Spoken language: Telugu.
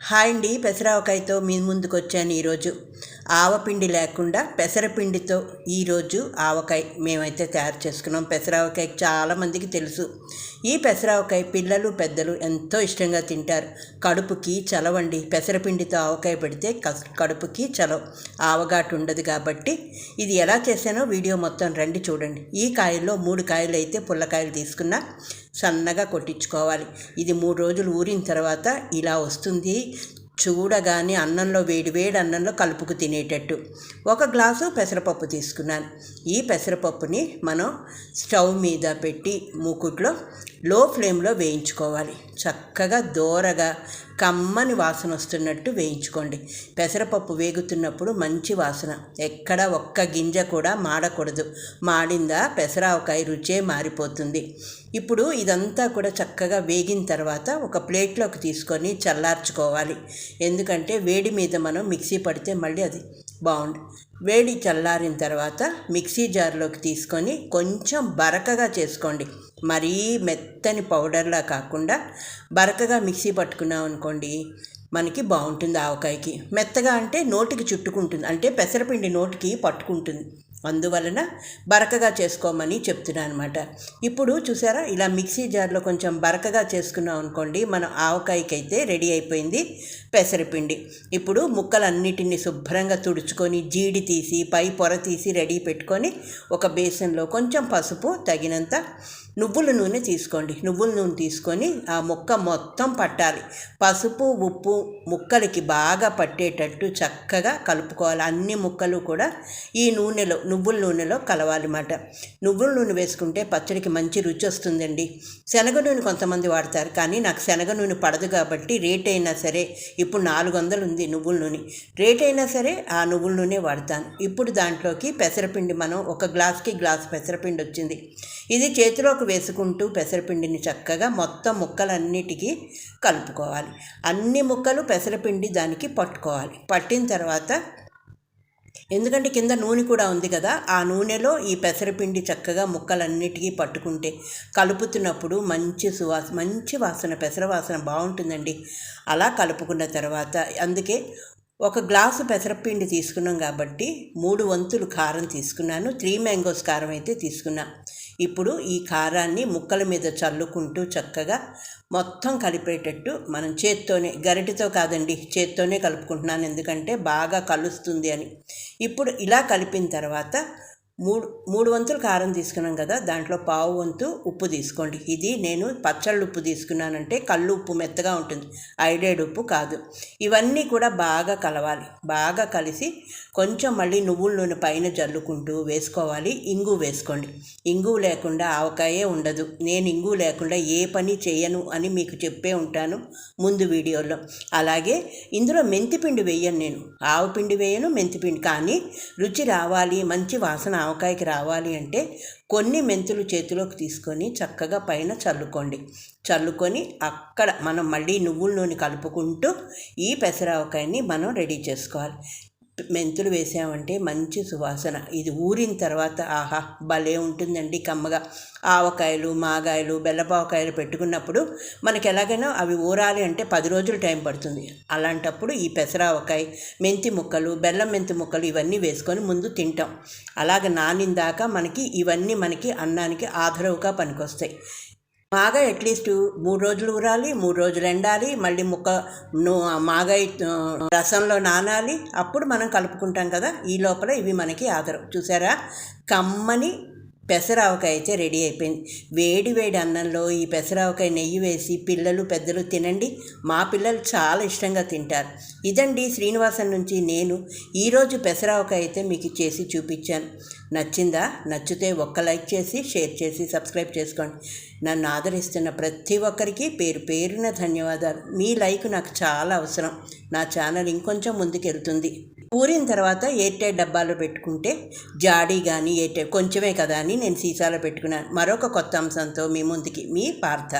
హాయ్ అండి పెసరావకాయతో మీ ముందుకు వచ్చాను ఈరోజు. ఆవపిండి లేకుండా పెసరపిండితో ఈరోజు ఆవకాయ మేమైతే తయారు చేసుకున్నాం. పెసరావకాయ చాలామందికి తెలుసు. ఈ పెసరావకాయ పిల్లలు పెద్దలు ఎంతో ఇష్టంగా తింటారు. కడుపుకి చలవండి పెసరపిండితో ఆవకాయ పెడితే కడుపుకి చలవ. ఆవగాటు ఉండదు కాబట్టి ఇది ఎలా చేశానో వీడియో మొత్తం రండి చూడండి. ఈ కాయల్లో మూడు కాయలు అయితే పుల్లకాయలు తీసుకున్నా సన్నగా కొట్టించుకోవాలి. ఇది మూడు రోజులు ఊరిన తర్వాత ఇలా వస్తుంది. చూడగానే అన్నంలో వేడి వేడి అన్నంలో కలుపుకు తినేటట్టు. ఒక గ్లాసు పెసరపప్పు తీసుకున్నాను. ఈ పెసరపప్పుని మనం స్టవ్ మీద పెట్టి మూకుట్లో లో ఫ్లేమ్లో వేయించుకోవాలి. చక్కగా దోరగా కమ్మని వాసన వస్తున్నట్టు వేయించుకోండి. పెసరపప్పు వేగుతున్నప్పుడు మంచి వాసన. ఎక్కడ ఒక్క గింజ కూడా మాడకూడదు. మాడిందా పెసరావకాయ రుచే మారిపోతుంది. ఇప్పుడు ఇదంతా కూడా చక్కగా వేగిన తర్వాత ఒక ప్లేట్లోకి తీసుకొని చల్లార్చుకోవాలి. ఎందుకంటే వేడి మీద మనం మిక్సీ పడితే మళ్ళీ అది బాగుండు. వేడి చల్లారిన తర్వాత మిక్సీ జార్లోకి తీసుకొని కొంచెం బరకగా చేసుకోండి. మరీ మెత్తని పౌడర్లా కాకుండా బరకగా మిక్సీ పట్టుకున్నాం అనుకోండి మనకి బాగుంటుంది ఆవకాయకి. మెత్తగా అంటే నోటికి చుట్టుకుంటుంది. అంటే పెసరపిండి నోటికి పట్టుకుంటుంది. అందువలన బరకగా చేసుకోమని చెప్తున్నాను అనమాట ఇప్పుడు చూసారా ఇలా మిక్సీ జార్లో కొంచెం బరకగా చేసుకున్నాం అనుకోండి మన ఆవకాయకైతే రెడీ అయిపోయింది పెసరపిండి. ఇప్పుడు ముక్కలన్నిటిని శుభ్రంగా తుడుచుకొని జీడి తీసి పై పొర తీసి రెడీ పెట్టుకొని ఒక బేసన్లో కొంచెం పసుపు తగినంత నువ్వుల నూనె తీసుకోండి. నువ్వుల నూనె తీసుకొని ఆ ముక్క మొత్తం పట్టాలి. పసుపు ఉప్పు ముక్కలకి బాగా పట్టేటట్టు చక్కగా కలుపుకోవాలి. అన్ని ముక్కలు కూడా ఈ నూనెలో నువ్వుల నూనెలో కలవాలన్నమాట నువ్వుల నూనె వేసుకుంటే పచ్చడికి మంచి రుచి వస్తుందండి. శనగ నూనె కొంతమంది వాడతారు కానీ నాకు శనగ నూనె పడదు కాబట్టి రేట్ అయినా సరే ఇప్పుడు నాలుగు వందలు ఉంది నువ్వుల నూనె. రేట్ అయినా సరే ఆ నువ్వుల నూనె వాడతాను. ఇప్పుడు దాంట్లోకి పెసరపిండి మనం ఒక గ్లాస్కి గ్లాస్ పెసరపిండి వచ్చింది. ఇది చేతిలోకి వేసుకుంటూ పెసరపిండిని చక్కగా మొత్తం ముక్కలన్నిటికీ కలుపుకోవాలి. అన్ని ముక్కలు పెసరపిండి దానికి పట్టుకోవాలి. పట్టిన తర్వాత ఎందుకంటే కింద నూనె కూడా ఉంది కదా ఆ నూనెలో ఈ పెసరపిండి చక్కగా ముక్కలన్నిటికీ పట్టుకుంటే కలుపుతున్నప్పుడు మంచి సువాస మంచి వాసన పెసర వాసన బాగుంటుందండి. అలా కలుపుకున్న తర్వాత అందుకే ఒక గ్లాసు పెసరపిండి తీసుకున్నాం కాబట్టి మూడు వంతులు కారం తీసుకున్నాను త్రీ మ్యాంగోస్ కారం అయితే తీసుకున్నా. ఇప్పుడు ఈ కారాన్ని ముక్కల మీద చల్లుకుంటూ చక్కగా మొత్తం కలిపేటట్టు మనం చేత్తోనే గరిటితో కాదండి చేత్తోనే కలుపుకుంటున్నాను ఎందుకంటే బాగా కలుస్తుంది అని. ఇప్పుడు ఇలా కలిపిన తర్వాత మూడు మూడు వంతులు కారం తీసుకున్నాం కదా దాంట్లో పావు వంతు ఉప్పు తీసుకోండి. ఇది నేను పచ్చళ్ళు ఉప్పు తీసుకున్నానంటే కళ్ళు ఉప్పు మెత్తగా ఉంటుంది ఐడైడ్ ఉప్పు కాదు. ఇవన్నీ కూడా బాగా కలవాలి బాగా కలిసి కొంచెం మళ్ళీ నువ్వుల నూనె పైన జల్లుకుంటూ వేసుకోవాలి ఇంగు వేసుకోండి. ఇంగు లేకుండా ఆవకాయే ఉండదు నేను ఇంగు లేకుండా ఏ పని చేయను అని మీకు చెప్పే ఉంటాను ముందు వీడియోలో. అలాగే ఇందులో మెంతిపిండి వేయను నేను ఆవు పిండి వేయను మెంతిపిండి కానీ రుచి రావాలి మంచి వాసన ఆవకాయకి రావాలి అంటే కొన్ని మెంతులు చేతిలోకి తీసుకొని చక్కగా పైన చల్లుకోండి. చల్లుకొని అక్కడ మనం మళ్ళీ నువ్వుల నూనె కలుపుకుంటూ ఈ పెసరావకాయని మనం రెడీ చేసుకోవాలి. మెంతులు వేసామంటే మంచి సువాసన. ఇది ఊరిన తర్వాత ఆహా భలే ఉంటుందండి కమ్మగా. ఆవకాయలు మాగాయలు బెల్లపావకాయలు పెట్టుకున్నప్పుడు మనకి ఎలాగైనా అవి ఊరాలి అంటే పది రోజులు టైం పడుతుంది. అలాంటప్పుడు ఈ పెసరావకాయ మెంతి ముక్కలు బెల్లం మెంతి ముక్కలు ఇవన్నీ వేసుకొని ముందు తింటాం. అలాగ నానిందాక మనకి ఇవన్నీ మనకి అన్నానికి ఆధరవుగా పనికొస్తాయి. మాగా అట్లీస్ట్ మూడు రోజులు ఊరాలి మూడు రోజులు ఎండాలి మళ్ళీ ముక్క మాగా రసంలో నానాలి. అప్పుడు మనం కలుపుకుంటాం కదా ఈ లోపల ఇవి మనకి ఆదరం చూసారా? కమ్మని పెసరావకాయ అయితే రెడీ అయిపోయింది. వేడి వేడి అన్నంలో ఈ పెసరావకాయ నెయ్యి వేసి పిల్లలు పెద్దలు తినండి. మా పిల్లలు చాలా ఇష్టంగా తింటారు. ఇదండి శ్రీనివాసన్ నుంచి నేను ఈరోజు పెసరావకాయ అయితే మీకు చేసి చూపించాను. నచ్చిందా? నచ్చితే ఒక్క లైక్ చేసి షేర్ చేసి సబ్స్క్రైబ్ చేసుకోండి. నన్ను ఆదరిస్తున్న ప్రతి ఒక్కరికి పేరు పేరున ధన్యవాదాలు. మీ లైక్ నాకు చాలా అవసరం. నా ఛానల్ ఇంకొంచెం ముందుకెళ్తుంది. ఊరిన తర్వాత ఎయిర్టైట్ డబ్బాలో పెట్టుకుంటే జాడీ కానీ ఎయిర్టైట్ కొంచెమే కదా అని నేను సీసాలో పెట్టుకున్నాను. మరొక కొత్త అంశంతో మీ ముందుకి మీ పార్థ.